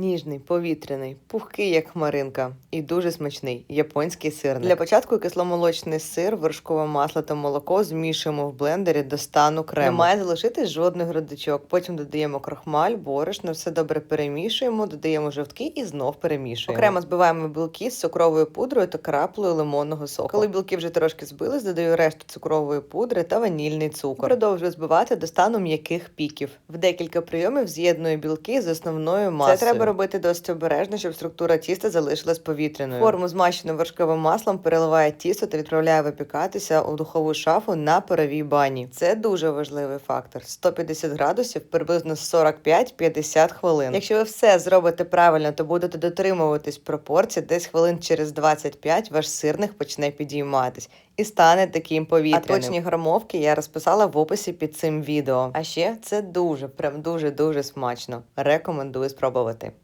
Ніжний, повітряний, пухкий, як хмаринка, і дуже смачний японський сирник. Для початку кисломолочний сир, вершкове масло та молоко змішуємо в блендері до стану крему. Не має залишитись жодних грудочок. Потім додаємо крохмаль, борошно, все добре перемішуємо, додаємо жовтки і знов перемішуємо. Окремо збиваємо білки з цукровою пудрою та краплею лимонного соку. Коли білки вже трошки збились, додаю решту цукрової пудри та ванільний цукор. Продовжую збивати до стану м'яких піків. В декілька прийомів з'єдную білки з основною масою. Це треба робити досить обережно, щоб структура тіста залишилась повітряною. Форму змащену вершковим маслом переливаю тісто та відправляю випікатися у духову шафу на паровій бані. Це дуже важливий фактор. 150 градусів приблизно 45-50 хвилин. Якщо ви все зробите правильно, то будете дотримуватись пропорцій, десь хвилин через 25 ваш сирник почне підійматись і стане таким повітряним. А точні грамовки я розписала в описі під цим відео. А ще це дуже, прям дуже дуже смачно. Рекомендую спробувати.